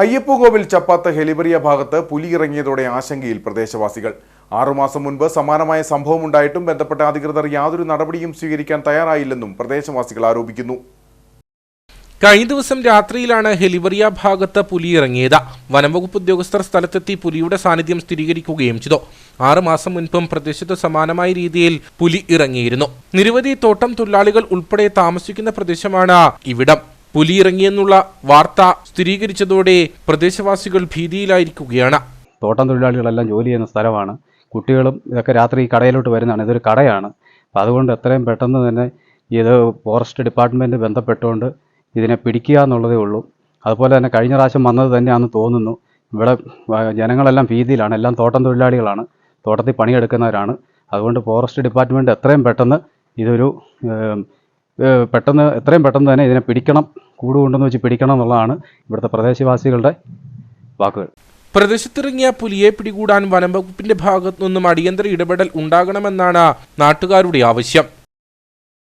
അയ്യപ്പുകോവിൽ ചപ്പാത്ത ഹെലിബറിയ ഭാഗത്ത് പുലി ഇറങ്ങിയതോടെ ആശങ്കയിൽ പ്രദേശവാസികൾ. ആറുമാസം മുൻപ് സമാനമായ സംഭവമുണ്ടായിട്ടും ബന്ധപ്പെട്ട അധികൃതർ യാതൊരു നടപടിയും സ്വീകരിക്കാൻ തയ്യാറായില്ലെന്നും പ്രദേശവാസികൾ ആരോപിക്കുന്നു. കഴിഞ്ഞ ദിവസം രാത്രിയിലാണ് ഹെലിവറിയ ഭാഗത്ത് പുലി ഇറങ്ങിയത് വനംവകുപ്പ് ഉദ്യോഗസ്ഥർ സ്ഥലത്തെത്തി പുലിയുടെ സാന്നിധ്യം സ്ഥിരീകരിക്കുകയും ചെയ്തു. ആറുമാസം മുൻപും പ്രദേശത്ത് സമാനമായ രീതിയിൽ പുലി ഇറങ്ങിയിരുന്നു. നിരവധി തോട്ടം തൊഴിലാളികൾ ഉൾപ്പെടെ താമസിക്കുന്ന പ്രദേശമാണ് ഇവിടം. പുലി ഇറങ്ങിയെന്നുള്ള വാർത്ത സ്ഥിരീകരിച്ചതോടെ പ്രദേശവാസികൾ ഭീതിയിലായിരിക്കുകയാണ്. തോട്ടം തൊഴിലാളികളെല്ലാം ജോലി ചെയ്യുന്ന സ്ഥലമാണ്. കുട്ടികളും ഇതൊക്കെ രാത്രി കടയിലോട്ട് വരുന്നതാണ്. ഇതൊരു കടയാണ്. അപ്പം അതുകൊണ്ട് എത്രയും പെട്ടെന്ന് തന്നെ ഇത് ഫോറസ്റ്റ് ഡിപ്പാർട്ട്മെന്റ് ബന്ധപ്പെട്ടുകൊണ്ട് ഇതിനെ പിടിക്കുക എന്നുള്ളതേ ഉള്ളൂ. അതുപോലെ തന്നെ കഴിഞ്ഞ പ്രാവശ്യം വന്നത് തന്നെയാണെന്ന് തോന്നുന്നു. ഇവിടെ ജനങ്ങളെല്ലാം ഭീതിയിലാണ്. എല്ലാം തോട്ടം തൊഴിലാളികളാണ്. തോട്ടത്തിൽ പണിയെടുക്കുന്നവരാണ്. അതുകൊണ്ട് ഫോറസ്റ്റ് ഡിപ്പാർട്ട്മെന്റ് എത്രയും പെട്ടെന്ന് ഇതൊരു പെട്ടെന്ന് എത്രയും പെട്ടെന്ന് തന്നെ ഇതിനെ പിടിക്കണം കൂടുകൊണ്ടെന്ന് വെച്ച് പിടിക്കണം എന്നുള്ളതാണ് ഇവിടുത്തെ പ്രദേശവാസികളുടെ വാക്കുകൾ. പ്രദേശത്തിറങ്ങിയ പുലിയെ പിടികൂടാൻ വനംവകുപ്പിന്റെ ഭാഗത്തു നിന്നും അടിയന്തര ഇടപെടൽ ഉണ്ടാകണമെന്നാണ് നാട്ടുകാരുടെ ആവശ്യം.